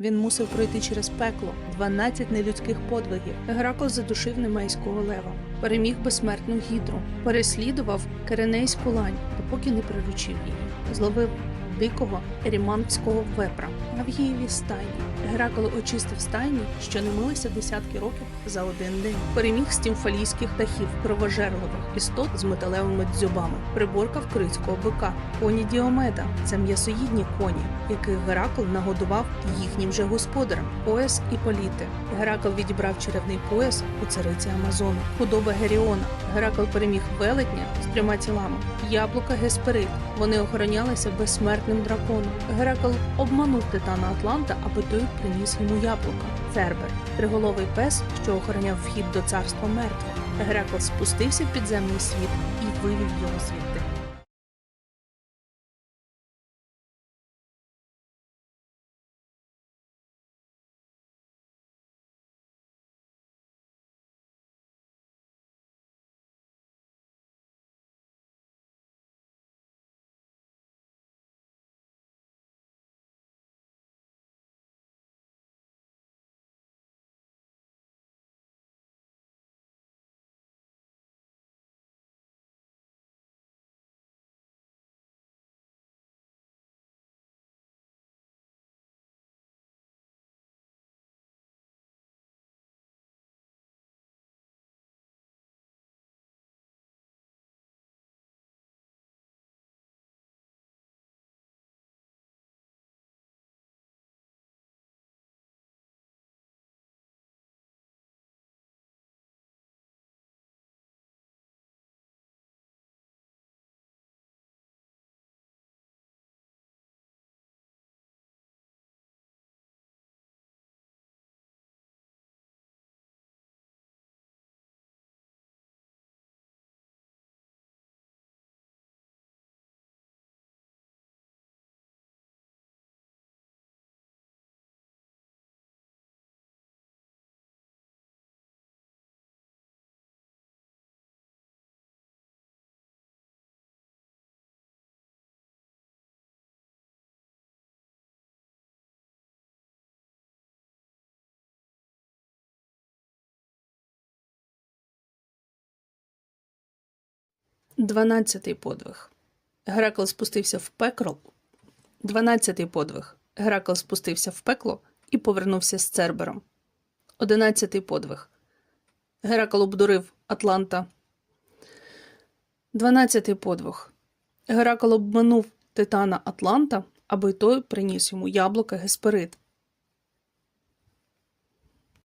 Він мусив пройти через пекло, 12 нелюдських подвигів. Геракл задушив немейського лева, переміг безсмертну гідру, переслідував Керенейську лань, допоки не приручив її. Зловив дикого еріманського вепра, а в Гієві стайні. Геракл очистив стайні, що не милися десятки років за один день. Переміг стімфалійських птахів, кровожерливих істот з металевими дзьобами, приборкав критського бика, коні Діомеда це м'ясоїдні коні, яких Геракл нагодував їхнім же господарем. Пояс і політи. Геракл відібрав черевний пояс у цариці Амазону. Худоба Геріона. Геракл переміг велетня з трьома тілами. Яблука Гесперид. Вони охоронялися безсмертним драконом. Геракл обманув титана Атланта, аби той приніс йому яблука. Цербер триголовий пес, що охороняв вхід до царства мертвих. Грекл спустився в підземний світ і вивів його звідти. Дванадцятий подвиг. Геракл спустився в пекло. Дванадцятий подвиг. Геракл спустився в пекло і повернувся з Цербером. Одинадцятий подвиг. Геракл обдурив Атланта. Дванадцятий подвиг. Геракл обманув титана Атланта, аби той приніс йому яблука Гесперид.